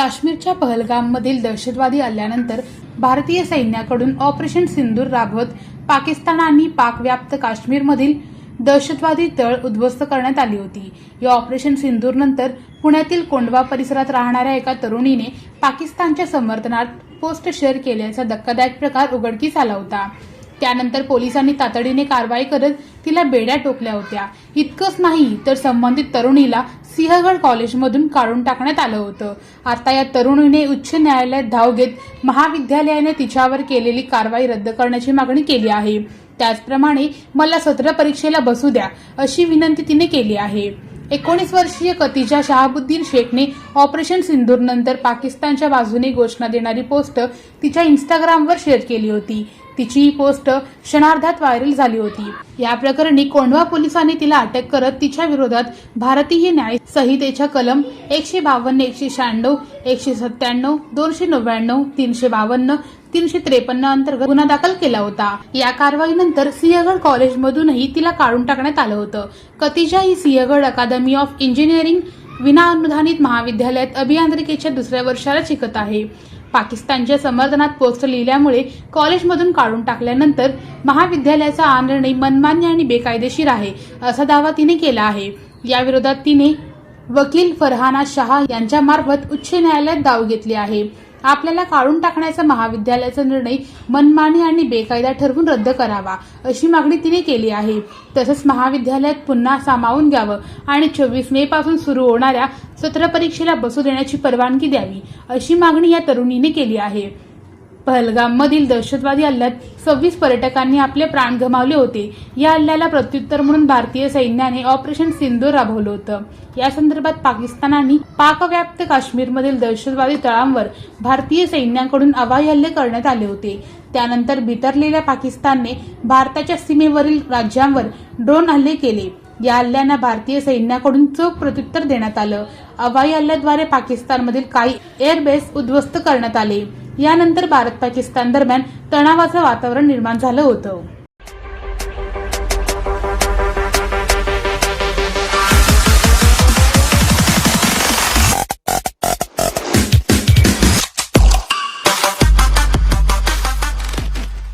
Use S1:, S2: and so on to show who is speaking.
S1: काश्मीरच्या पहलगाममधील दहशतवादी हल्ल्यानंतर भारतीय सैन्याकडून ऑपरेशन सिंदूर राबवत पाकिस्तान आणि पाकव्याप्त काश्मीरमधील दहशतवादी तळ उद्ध्वस्त करण्यात आली होती. या ऑपरेशन सिंदूरनंतर पुण्यातील कोंडवा परिसरात राहणाऱ्या एका तरुणीने पाकिस्तानच्या समर्थनात पोस्ट शेअर केल्याचा धक्कादायक प्रकार उघडकीस आला होता. त्यानंतर पोलिसांनी तातडीने कारवाई करत तिला बेड्या टोकल्या होत्या. इतकंच नाही तर संबंधित तरुणीला सिंहगड कॉलेजमधून काढून टाकण्यात आलं होतं. आता या तरुणीने उच्च न्यायालयात धाव घेत महाविद्यालयाने तिच्यावर केलेली कारवाई रद्द करण्याची मागणी केली आहे. त्याचप्रमाणे मला सत्र परीक्षेला बसू द्या अशी विनंती तिने केली आहे. एकोणीस वर्षीय कतिजा शहाबुद्दीन शेखने ऑपरेशन सिंधूरनंतर पाकिस्तानच्या बाजूने घोषणा देणारी पोस्ट तिच्या इंस्टाग्रामवर शेअर केली होती. तिची ही पोस्ट क्षणार्धात व्हायरल झाली होती. या प्रकरणी कोंढवा पोलिसांनी तिला अटक करत तिच्या विरोधात भारतीय न्याय संहितेच्या कलम एकशे बावन्न एकशे शहाण्णव एकशे सत्त्याण्णव दोनशे नव्याण्णव तीनशे बावन्न तीनशे त्रेपन्न अंतर्गत गुन्हा दाखल केला होता. या कारवाईनंतर सिंहगड कॉलेजमधूनही तिला काढून टाकण्यात आलं होतं. कतिजा ही सिंहगड अकादमी ऑफ इंजिनिअरिंग विनाअनुदानित महाविद्यालयात अभियांत्रिकीच्या दुसऱ्या वर्षाला शिकत आहे. पाकिस्तानच्या समर्थनात पोस्ट लिहिल्यामुळे कॉलेजमधून काढून टाकल्यानंतर महाविद्यालयाचा हा निर्णय मनमान्य आणि बेकायदेशीर आहे असा दावा तिने केला आहे. याविरोधात तिने वकील फरहाना शहा यांच्यामार्फत उच्च न्यायालयात दाव घेतली आहे. आपल्याला काढून टाकण्याचा महाविद्यालयाचा निर्णय मनमानी आणि बेकायदा ठरवून रद्द करावा अशी मागणी तिने केली आहे. तसंच महाविद्यालयात पुन्हा सामावून घ्यावं आणि चोवीस मे पासून सुरू होणाऱ्या सत्र परीक्षेला बसू देण्याची परवानगी द्यावी अशी मागणी या तरुणीने केली आहे. पहलगाममधील दहशतवादी हल्ल्यात सव्वीस पर्यटकांनी आपले प्राण गमावले होते. या हल्ल्याला प्रत्युत्तर म्हणून भारतीय सैन्याने ऑपरेशन सिंदूर राबवलं होतं. या संदर्भात पाकिस्तानाने पाकव्याप्त काश्मीरमधील दहशतवादी तळांवर भारतीय सैन्याकडून हवाई हल्ले करण्यात आले होते. त्यानंतर बितरलेल्या पाकिस्तानने भारताच्या सीमेवरील राज्यांवर ड्रोन हल्ले केले. या हल्ल्यांना भारतीय सैन्याकडून चोख प्रत्युत्तर देण्यात आलं. हवाई हल्ल्याद्वारे पाकिस्तानमधील काही एअरबेस उद्ध्वस्त करण्यात आले. यानंतर भारत पाकिस्तान दरम्यान तणावाचं वातावरण निर्माण झालं होतं.